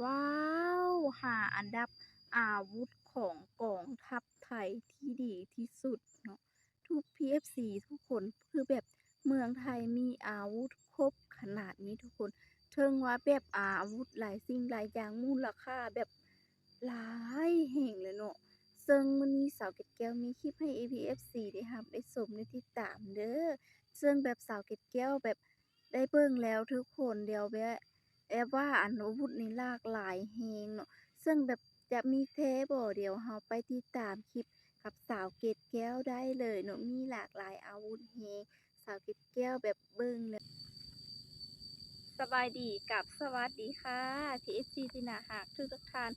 ว้าวหาอันดับอาวุธของกองทัพไทยที่ดีที่สุดเนาะทุก PFC ทุกคนคือแบบเมืองไทยมีอาวุธครบขนาดนี้ทุกคนเทิงว่าแบบอาวุธหลายสิ่งหลายอย่างมูลค่าแบบหลายแห่งเลยเนาะซึ่งมื้อนี้สาวเกดแก้วมีคลิปให้ APFC ได้รับได้ชมได้ติดตามเด้อซึ่งแบบสาวเกดแก้วแบบได้เบิ่งแล้วทุกคนเดี๋ยวแบบ แอบว่าอันอาวุธนี่หลากหลายแฮงเนาะซึ่งแบบจะมีแท้บ่เดี๋ยวเราไปติดตามคลิปกับสาวเกดแก้วได้เลยเนาะมีหลากหลายอาวุธแฮงสาวเกดแก้วแบบเบิ่งแล้วสบายดีกับสวัสดีค่ะ TFC ที่น่ารักทุกท่าน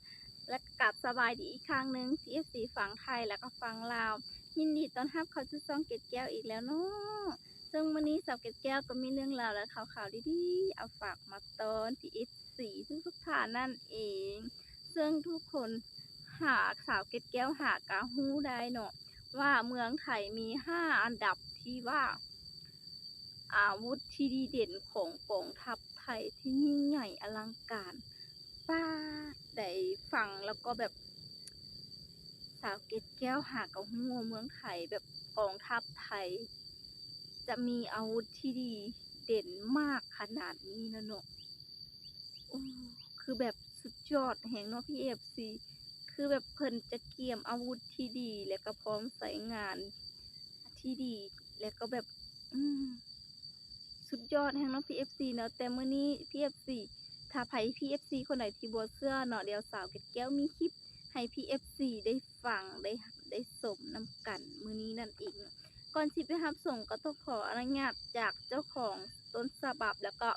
และกับสบายดีอีกครั้งหนึ่ง TFC ฝั่งไทยแล้วก็ฝั่งลาวยินดีต้อนรับเข้าสู่ช่องเกดแก้วอีกแล้วเนาะ ซึ่งวันนี้สาวเกดแก้วก็มีเรื่องราวและข่าวๆดีๆเอาฝากมาตอน TFC ทุกๆท่านนั่นเอง ซึ่งทุกคนหาสาวเกดแก้วหากาฮู้ได้เนาะว่าเมืองไทยมี5อันดับที่ว่า อาวุธที่ดีเด่นของกองทัพไทยที่ยิ่งใหญ่อลังการป้าได้ฟังแล้วก็แบบสาวเกดแก้วหากะฮู้เมืองไทยแบบกองทัพไทย จะมีอาวุธที่ดีเด่นมากขนาดนี้นะเนาะโอ้คือแบบสุดยอดแห่งเนาะพี่เอฟซีคือแบบเพิ่นจะเกียมอาวุธที่ดี และก็พร้อมใส่งานที่ดี และก็แบบสุดยอดแห่งเนาะ PFC เอฟซีเนาะแต่เมื้อนี้ PFC ถ้าไผ PFC คนไหนที่บ่เชื่อเนาะเดียวสาวเกดแก้วมีคลิปให้ PFC ได้ฟังได้ได้สมนํกัน มือนี้นั่นเองเนาะ ก่อนสิไปรับส่งก็ต้องขออนุญาตจากเจ้าของต้นฉบับแล้วก็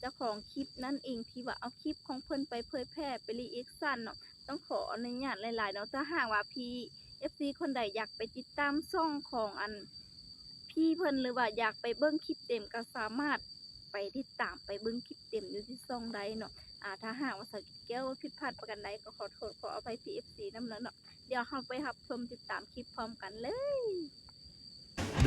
เจ้าของคลิปนั่นเองที่ว่าเอาคลิปของเพิ่นไปเผยแพร่ไปรีแอคชั่นเนาะต้องขออนุญาตหลายๆเนาะถ้าหากว่า PFC คนใดอยากไปติดตามช่องของอันพี่เพิ่นหรือว่าอยากไปเบิ่งคลิปเต็มก็สามารถไปติดตามไปเบิ่งคลิปเต็มอยู่ที่ช่องใดเนาะอ่าถ้าหากว่าสาวกิจแก้วผิดพลาดประการใดก็ขอโทษขออภัย PFC นำแล้วเนาะเดี๋ยวเราไปรับชมติดตามคลิปพร้อมกันเลย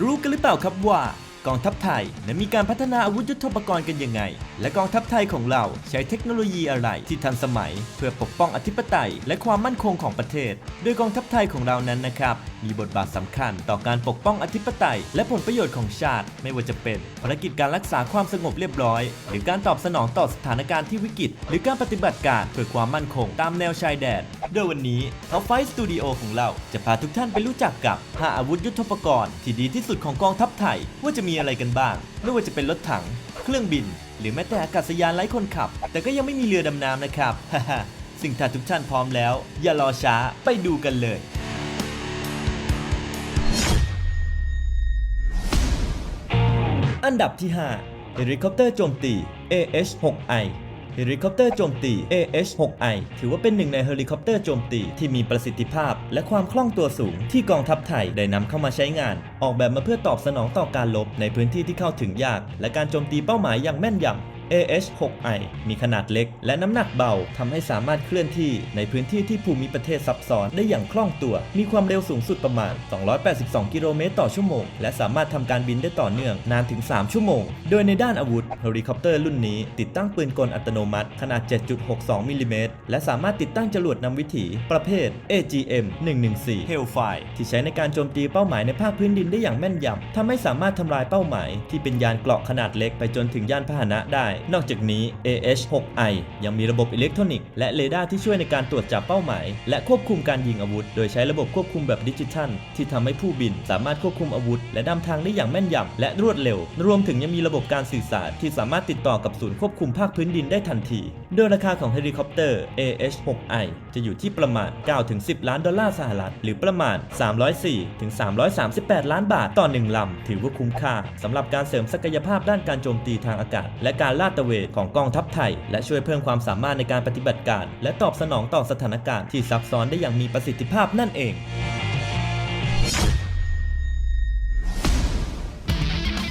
รู้กันหรือเปล่าครับว่า กองทัพไทยนั้นมีการพัฒนาอาวุธยุทโธปกรณ์กันยังไง และกองทัพไทยของเราใช้เทคโนโลยีอะไรที่ทันสมัย เพื่อปกป้องอธิปไตย และความมั่นคงของประเทศ โดยกองทัพไทยของเรานั้นนะครับ มีบทบาทสำคัญต่อการปกป้องอธิปไตย และผลประโยชน์ของชาติ ไม่ว่าจะเป็นภารกิจการรักษาความสงบเรียบร้อย หรือการตอบสนองต่อสถานการณ์ที่วิกฤต หรือการปฏิบัติการเพื่อความมั่นคงตามแนวชายแดนโดยวันนี้ท็อปไฟสตูดิโอของเราจะพาทุกท่านไปรู้จักกับ 5 อาวุธยุทโธปกรณ์ที่ดีที่สุดของกองทัพไทยว่าจะมีีอะไรกันบ้าง ไม่ว่าจะเป็นรถถัง เครื่องบิน หรือแม้แต่อากาศยานไร้คนขับ แต่ก็ยังไม่มีเรือดำน้ำนะครับ ซึ่งถ้าทุกท่านพร้อมแล้ว อย่ารอช้าไปดูกันเลย อันดับที่ 5 เฮลิคอปเตอร์โจมตี AH-6I เฮลิคอปเตอร์โจมตี AH-6I ถือว่าเป็นหนึ่งในเฮลิคอปเตอร์โจมตีที่มีประสิทธิภาพ และความคล่องตัวสูงที่กองทัพไทยได้นำเข้ามาใช้งาน ออกแบบมาเพื่อตอบสนองต่อการลบในพื้นที่ที่เข้าถึงยาก และการโจมตีเป้าหมายอย่างแม่นยำ AH-6I มีขนาดเล็ก และน้ำหนักเบาทำให้สามารถเคลื่อนที่ในพื้นที่ที่ภูมิประเทศซับซ้อนได้อย่างคล่องตัว มีความเร็วสูงสุดประมาณ 282 กิโลเมตรต่อชั่วโมง และสามารถทำการบินได้ต่อเนื่องนานถึง 3 ชั่วโมง โดยในด้านอาวุธเฮลิคอปเตอร์รุ่นนี้ติดตั้งปืนกลอัตโนมัติ ขนาด 7.62 มิลลิเมตร และสามารถติดตั้งจรวดนำวิถี ประเภท AGM 114 Hellfire ที่ใช้ในการโจมตีเป้าหมายในภาคพื้นดินได้อย่างแม่นยำทำให้สามารถทำลายเป้าหมาย ที่เป็นยานเกราะขนาดเล็กไปจนถึงยานพาหนะได้นอกจากนี้ AH-6I ยังมีระบบอิเล็กทรอนิกส์และเรดาร์ที่ช่วยในการตรวจจับเป้าหมาย และควบคุมการยิงอาวุธ โดยใช้ระบบควบคุมแบบดิจิทัล ที่ทำให้ผู้บินสามารถควบคุมอาวุธ และนำทางได้อย่างแม่นยำและรวดเร็ว รวมถึงยังมีระบบการสื่อสารที่สามารถติดต่อกับศูนย์ควบคุมภาคพื้นดินได้ทันที โดยราคาของเฮลิคอปเตอร์ AH-6I จะอยู่ที่ประมาณ 9-10 ล้านดอลลาร์สหรัฐ หรือประมาณ 304-338 ล้านบาทต่อหนึ่งลำ ถือว่าคุ้มค่าสำหรับการเสริมศักยภาพด้านการโจมตีทางอากาศ และการลาดตระเวนของกองทัพไทย และช่วยเพิ่มความสามารถในการปฏิบัติการ และตอบสนองต่อสถานการณ์ที่ซับซ้อนได้อย่างมีประสิทธิภาพนั่นเอง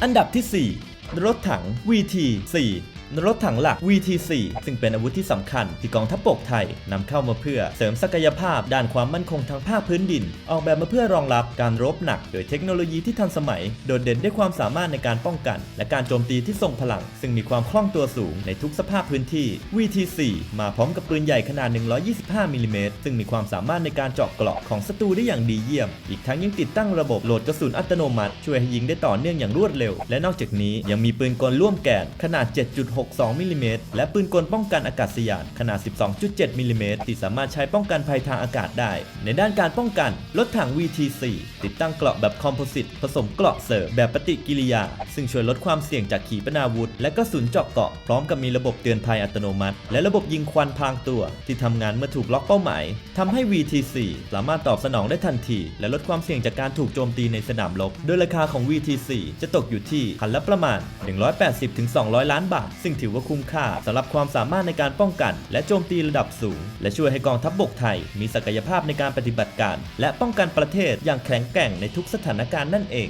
อันดับที่ 4 รถถัง VT 4 รถถังหลัก VT4 ซึ่งเป็นอาวุธที่สำคัญที่กองทัพบกไทยนำเข้ามาเพื่อเสริมศักยภาพด้านความมั่นคงทางภาคพื้นดิน ออกแบบมาเพื่อรองรับการรบหนัก โดยเทคโนโลยีที่ทันสมัย โดดเด่นด้วยความสามารถในการป้องกัน และการโจมตีที่ทรงพลัง ซึ่งมีความคล่องตัวสูงในทุกสภาพพื้นที่ VT4 มาพร้อมกับปืนใหญ่ขนาด 125มิลลิเมตรซึ่งมีความสามารถในการเจาะเกราะของศัตรูได้อย่างดีเยี่ยม อีกทั้งยังติดตั้งระบบโหลดกระสุนอัตโนมัติ ช่วยให้ยิงได้ต่อเนื่องอย่างรวดเร็ว และนอกจากนี้ยังมีปืนกลร่วมแกนขนาด 7.6 62 มิลลิเมตรและปืนกลป้องกันอากาศยานขนาด 12.7มิลลิเมตรที่สามารถใช้ป้องกันภัยทางอากาศได้ ในด้านการป้องกัน รถถัง VT4 ติดตั้งเกราะแบบคอมโพสิตผสมเกราะเสริมแบบปฏิกิริยา ซึ่งช่วยลดความเสี่ยงจากขีปนาวุธ และกระสุนเจาะเกราะพร้อมกับมีระบบเตือนภัยอัตโนมัติ และระบบยิงควันพรางตัว ที่ทำงานเมื่อถูกล็อกเป้าหมายทำให้ VT4 สามารถตอบสนองได้ทันที และลดความเสี่ยงจากการถูกโจมตีในสนามรบโดยราคาของ VT4 จะตกอยู่ที่คันละประมาณ 180-200 ล้านบาทซึ่งถือว่าคุ้มค่าสำหรับความสามารถในการป้องกัน และโจมตีระดับสูง และช่วยให้กองทัพบบกไทย มีศักยภาพในการปฏิบัติการ และป้องกันประเทศอย่างแข็งแกร่งในทุกสถานการณ์นั่นเอง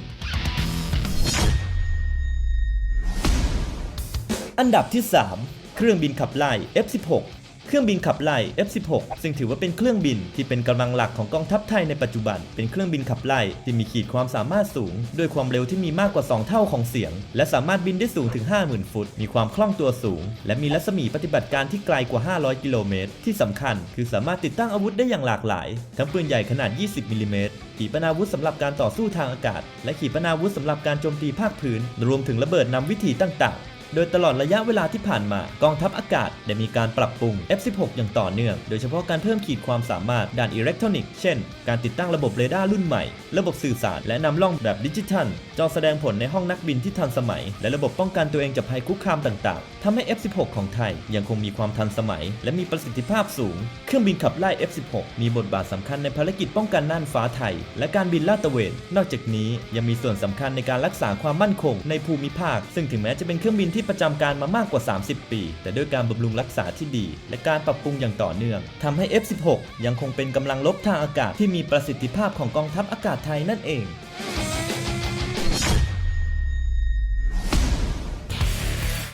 อันดับที่ 3 เครื่องบินขับไล่ F16 เครื่องบินขับไล่ F16 ซึ่งถือว่าเป็นเครื่องบินที่เป็นกำลังหลักของกองทัพไทยในปัจจุบัน เป็นเครื่องบินขับไล่ที่มีขีดความสามารถสูง ด้วยความเร็วที่มีมากกว่า 2 เท่าของเสียง และสามารถบินได้สูงถึง 50,000 ฟุต มีความคล่องตัวสูง และมีรัศมีปฏิบัติการที่ไกลกว่า 500 กิโลเมตร ที่สำคัญ คือสามารถติดตั้งอาวุธได้อย่างหลากหลาย ทั้งปืนใหญ่ขนาด 20มิลลิเมตรขีปนาวุธสำหรับการต่อสู้ทางอากาศ และขีปนาวุธสำหรับการโจมตีภาคพื้น รวมถึงระเบิดนำวิถีต่างๆ โดยตลอดระยะเวลาที่ผ่านมากองทัพอากาศได้มีการปรับปรุง F16 อย่างต่อเนื่อง โดยเฉพาะการเพิ่มขีดความสามารถด้านอิเล็กทรอนิกส์ เช่น การติดตั้งระบบเรดาร์รุ่นใหม่ ระบบสื่อสารและนำล่องแบบดิจิทัล จอแสดงผลในห้องนักบินที่ทันสมัย และระบบป้องกันตัวเองจากภัยคุกคามต่างๆทำให้ F16 ของไทยยังคงมีความทันสมัย และมีประสิทธิภาพสูง เครื่องบินขับไล่ F16 มีบทบาทสำคัญในภารกิจป้องกันน่านฟ้าไทย และการบินลาดตระเวน นอกจากนี้ยังมีส่วนสำคัญในการรักษาความมั่นคงในภูมิภาค ซึ่งถึงแม้จะเป็นเครื่องบินที่ที่ประจำการมามากกว่า 30 ปี แต่ด้วยการบำรุงรักษาที่ดี และการปรับปรุงอย่างต่อเนื่องทำให้ F16 ยังคงเป็นกำลังลบทางอากาศที่มีประสิทธิภาพของกองทัพอากาศไทยนั่นเอง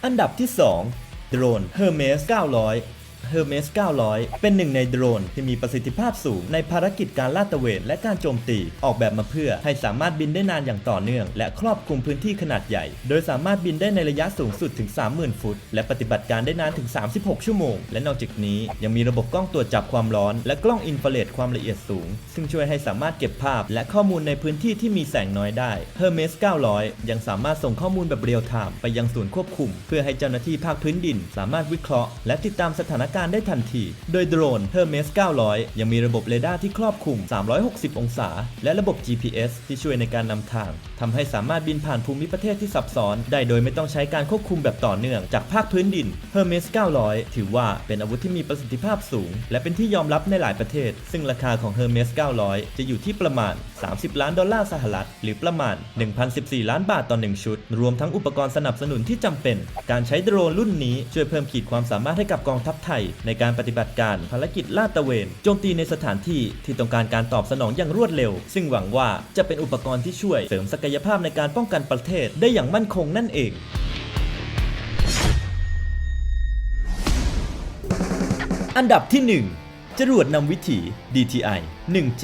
อันดับที่ 2 โดรน Hermes 900 Hermes 900 เป็นหนึ่งในโดรนที่มีประสิทธิภาพสูงในภารกิจการลาดตระเวนและการโจมตี ออกแบบมาเพื่อให้สามารถบินได้นานอย่างต่อเนื่อง และครอบคลุมพื้นที่ขนาดใหญ่ โดยสามารถบินได้ในระยะสูงสุดถึง 30,000 ฟุต และปฏิบัติการได้นานถึง 36 ชั่วโมง และนอกจากนี้ยังมีระบบกล้องตรวจจับความร้อน และกล้องอินฟราเรดความละเอียดสูง ซึ่งช่วยให้สามารถเก็บภาพ และข้อมูลในพื้นที่ที่มีแสงน้อยได้ Hermes 900 ยังสามารถส่งข้อมูลแบบเรียลไทม์ไปยังศูนย์ควบคุม เพื่อให้เจ้าหน้าที่ภาคพื้นดิน สามารถวิเคราะห์ และติดตามสถานการณ์ได้ทันที โดยโดรน Hermes 900 ยังมีระบบเรดาร์ที่ครอบคลุม 360 องศา และระบบ GPS ที่ช่วยในการนำทางทำให้สามารถบินผ่านภูมิประเทศที่ซับซ้อน ได้โดยไม่ต้องใช้การควบคุมแบบต่อเนื่องจากภาคพื้นดิน Hermes 900 ถือว่าเป็นอาวุธที่มีประสิทธิภาพสูง และเป็นที่ยอมรับในหลายประเทศ ซึ่งราคาของ Hermes 900 จะอยู่ที่ประมาณ 30 ล้านดอลลาร์สหรัฐ หรือประมาณ 1,014 ล้านบาทต่อ 1 ชุด รวมทั้งอุปกรณ์สนับสนุนที่จำเป็น การใช้โดรนรุ่นนี้ช่วยเพิ่มขีดความสามารถให้กับกองทัพไทยในการปฏิบัติการภารกิจลาดตระเวน โจมตีในสถานที่ที่ต้องการการตอบสนองอย่างรวดเร็ว ซึ่งหวังว่าจะเป็นอุปกรณ์ที่ช่วยเสริมศักยภาพในการป้องกันประเทศได้อย่างมั่นคงนั่นเองอันดับที่ 1 จรวดนำวิถี DTI 1G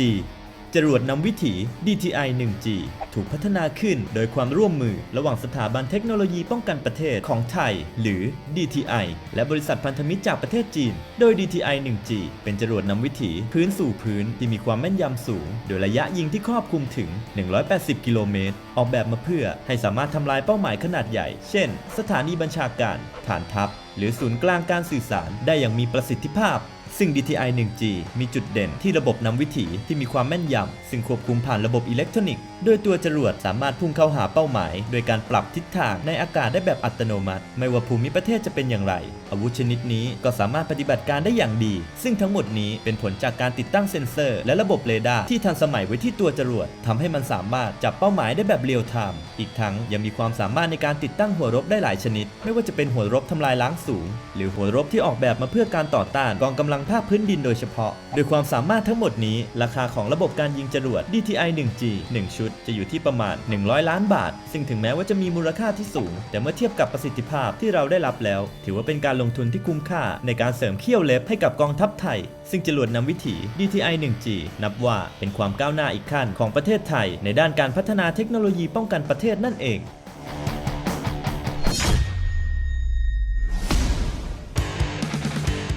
จรวดนำวิถี DTI 1G ถูกพัฒนาขึ้นโดยความร่วมมือระหว่างสถาบันเทคโนโลยีป้องกันประเทศของไทย หรือ DTI และบริษัทพันธมิตรจากประเทศจีน โดย DTI 1G เป็นจรวดนำวิถีพื้นสู่พื้นที่มีความแม่นยำสูง โดยระยะยิงที่ครอบคลุมถึง 180 กิโลเมตร ออกแบบมาเพื่อให้สามารถทำลายเป้าหมายขนาดใหญ่ เช่น สถานีบัญชาการ ฐานทัพ หรือศูนย์กลางการสื่อสารได้อย่างมีประสิทธิภาพ ซึ่ง DTI 1G มีจุดเด่นที่ระบบนำวิถีที่มีความแม่นยำซึ่งควบคุมผ่านระบบอิเล็กทรอนิกส์โดยตัวจรวดสามารถพุ่งเข้าหาเป้าหมาย โดยการปรับทิศทางในอากาศได้แบบอัตโนมัติ ไม่ว่าภูมิประเทศจะเป็นอย่างไร อาวุธชนิดนี้ก็สามารถปฏิบัติการได้อย่างดี ซึ่งทั้งหมดนี้เป็นผลจากการติดตั้งเซ็นเซอร์ และระบบเรดาร์ที่ทันสมัยไว้ที่ตัวจรวดทำให้มันสามารถจับเป้าหมายได้แบบเรียลไทม์อีกทั้งยังมีความสามารถในการติดตั้งหัวรบได้หลายชนิด ไม่ว่าจะเป็นหัวรบทำลายล้างสูง หรือหัวรบที่ออกแบบมาเพื่อการต่อต้านกองกำลังงภาคพื้นดินโดยเฉพาะ โดยความสามารถทั้งหมดนี้ ราคาของระบบการยิงจรวด DTI 1G 1 ชุด จะอยู่ที่ประมาณ 100 ล้านบาท ซึ่งถึงแม้ว่าจะมีมูลค่าที่สูง แต่เมื่อเทียบกับประสิทธิภาพที่เราได้รับแล้ว ถือว่าเป็นการลงทุนที่คุ้มค่า ในการเสริมเขี้ยวเล็บให้กับกองทัพไทย ซึ่งจรวดนำวิถี DTI 1G นับว่าเป็นความก้าวหน้าอีกขั้นของประเทศไทย ในด้านการพัฒนาเทคโนโลยีป้องกันประเทศนั่นเอง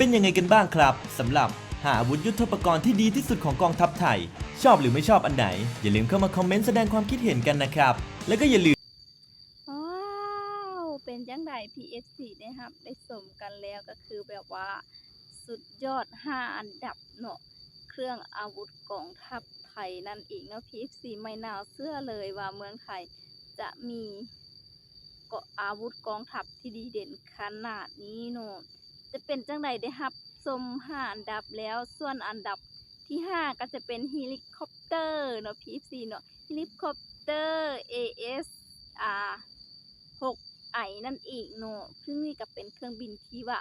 เป็นยังไงกันบ้างครับสำหรับหาอาวุธยุทโธปกรณ์ที่ดีที่สุดของกองทัพไทย ชอบหรือไม่ชอบอันไหน อย่าลืมเข้ามาคอมเมนต์แสดงความคิดเห็นกันนะครับ แล้วก็อย่าลืมว้าวเป็นจังได PFC นะครับ ได้สมกันแล้วก็คือแบบว่าสุดยอด 5 อันดับเนาะเครื่องอาวุธกองทัพไทยนั่นเองเนาะ PFC ไม่น่าเชื่อเลยว่าเมืองไทยจะมีก็อาวุธกองทัพที่ดีเด่นขนาดนี้เนาะ จะเป็นจังไดได้รับชม5อันดับแล้วส่วนอันดับที่ 5 ก็จะเป็นเฮลิคอปเตอร์เนาะ PFC เนาะเฮลิคอปเตอร์ AS อ่า6ไอนั่นเองเนาะซึ่งนี่ก็เป็นเครื่องบินที่ว่า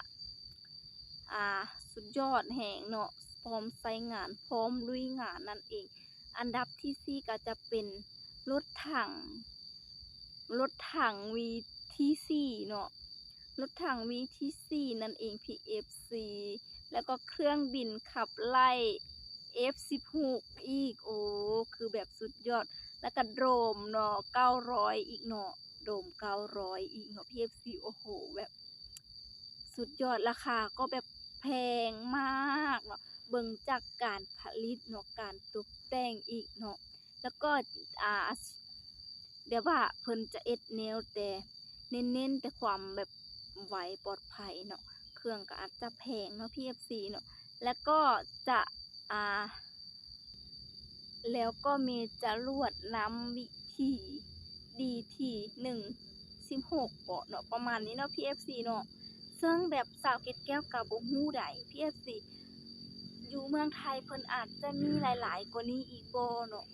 อ่าสุดยอดแห่งเนาะพร้อมใช้งานพร้อมลุยงานนั่นเอง อันดับที่สี่ก็จะเป็นรถถังรถถัง VTC เนาะ รถถัง VTC นั่นเอง PFC แล้วก็เครื่องบินขับไล่ F16 อีก โอ้ คือแบบสุดยอด แล้วก็โดมเนาะ900 อีกเนาะโดม 900 อีกเนาะ PFC โอ้โห แบบสุดยอดราคาก็แบบแพงมากเนาะเบิ่งจากการผลิตเนาะการตกแต่งอีกเนาะแล้วก็อ่าแบบว่าเพิ่นจะเอ็ดแนวแต่เน้นๆแต่ความแบบ ไวปลอดภัยเนาะเครื่องก็อาจจะแพงเนาะ PFC เนาะแล้วก็จะอ่าแล้วก็มีจรวดนำวิถี DT 1 16บ่เนาะประมาณนี้เนาะ PFC เนาะซึ่งแบบสาวเกร็ดแก้วก็บ่ฮู้ใด PFC อยู่เมืองไทยเพิ่นอาจจะมีหลาย ๆกว่านี้อีกบ่เนาะ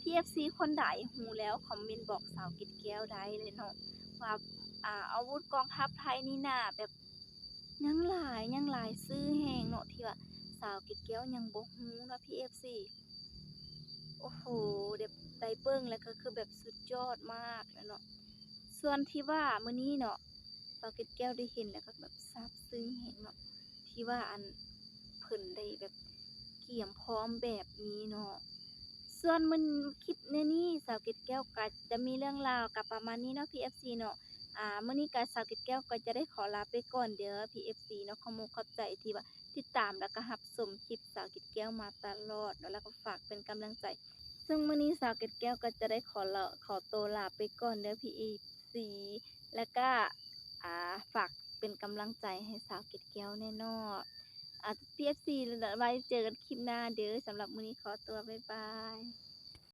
PFC คนใดฮู้แล้วคอมเมนต์บอกสาวเกร็ดแก้วได้เลยเนาะว่า อ่าอาวุธกองทัพไทยนี่นาแบบยังหลายยังหลายชื่อแรงเนาะที่ว่าสาวเกร็ดแก้วยังบ่ฮู้เนาะ PFC โอ้โฮแบบไดเบิ่งแล้วก็คือแบบสุดยอดมากเลยเนาะส่วนที่ว่ามื้อนี้เนาะสาวเกร็ดแก้วได้เห็นแล้วก็แบบซาบซึ้งแรงเนาะที่ว่าอันเพิ่นได้แบบเตรียมพร้อมแบบนี้เนาะส่วนมื้อคลิปในนี้สาวเกร็ดแก้วก็จะมีเรื่องราวก็ประมาณนี้เนาะ PFC เนาะ อ่ามื้อนี้ก็สาวกร็ดแก้วก็จะได้ขอลาไปก่อนเด้อ PFC เนาะขอบอกขอบใจที่ว่าติดตามแล้วก็รับชมคลิปสาวกร็ดแก้วมาตลอดแล้วก็ฝากเป็นกำลังใจ ซึ่งมื้อนี้สาวกร็ดแก้วก็จะได้ขอลาขอตัวลาไปก่อนเด้อ PFC แล้วก็อ่าฝากเป็นกำลังใจให้สาวกร็ดแก้วแน่นาะอ่า PFC ไว้เจอกันคลิปหน้าเด้อสำหรับมื้อนี้ขอตัวบ๊ายบาย